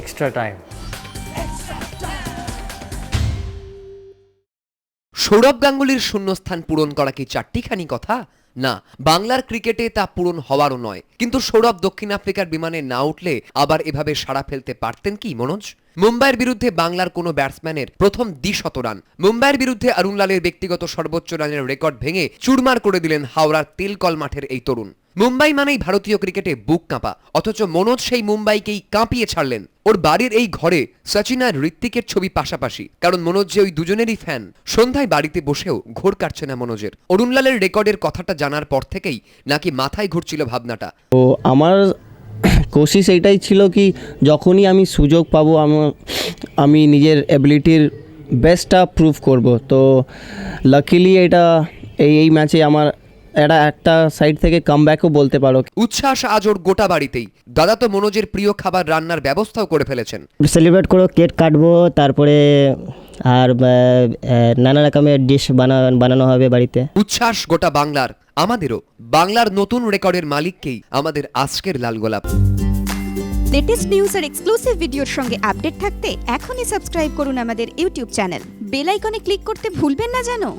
extra time. Sourav গাঙ্গুলির শূন্যস্থান পূরণ করা কি চারটিখানি কথা? না, বাংলার ক্রিকেটে তা পূরণ হওয়ারও নয়। কিন্তু সৌরভ দক্ষিণ আফ্রিকার বিমানে না উঠলে আবার এভাবে সাড়া ফেলতে পারতেন কি মনোজ? মুম্বাইয়ের বিরুদ্ধে বাংলার কোনো ব্যাটসম্যানের প্রথম দ্বিশত রান। মুম্বাইয়ের বিরুদ্ধে অরুণ লালের ব্যক্তিগত সর্বোচ্চ রানের রেকর্ড ভেঙে চুরমার করে দিলেন হাওড়ার তেলকল মাঠের এই তরুণ। মুম্বাই মানেই ভারতীয় ক্রিকেটে বুক কাঁপা, অথচ মনোজ সেই মুম্বাইকেই কাঁপিয়ে ছাড়লেন। ওর বাড়ির এই ঘরে সচিন আর ঋত্বিকের ছবি পাশাপাশি, কারণ মনোজ যে ওই দুজনেরই ফ্যান, সন্ধ্যায় বাড়িতে বসেও ঘোর কাটছে না মনোজের। অরুণলালের রেকর্ডের কথাটা জানার পর থেকেই নাকি মাথায় ঘুরছিল ভাবনাটা। তো আমার কোশিশ এইটাই ছিল কি, যখনই আমি সুযোগ পাবো, আমি আমি নিজের অ্যাবিলিটির বেস্টটা প্রুভ করব। তো লাকিলি এটা এই এই ম্যাচে আমার এটা একটা সাইড থেকে কামব্যাকও বলতে পারো। উচ্ছ্বাস আজ ওর গোটা বাড়িতেই। দাদা তো মনোজের প্রিয় খাবার রান্নার ব্যবস্থাও করে ফেলেছেন। সেলিব্রেট করো কেক কাটবো তারপরে আর আহ, আহ, নানা রকমের ডিশ বানা বানানো হবে বাড়িতে। উচ্ছ্বাস গোটা বাংলার আমাদেরও। বাংলার নতুন রেকর্ডের মালিককেই আমাদের আজকের লাল গোলাপ। লেটেস্ট নিউজ আর এক্সক্লুসিভ ভিডিওর সঙ্গে আপডেট থাকতে এখনই সাবস্ক্রাইব করুন আমাদের ইউটিউব চ্যানেল বেল আইকনে ক্লিক করতে ভুলবেন না জানো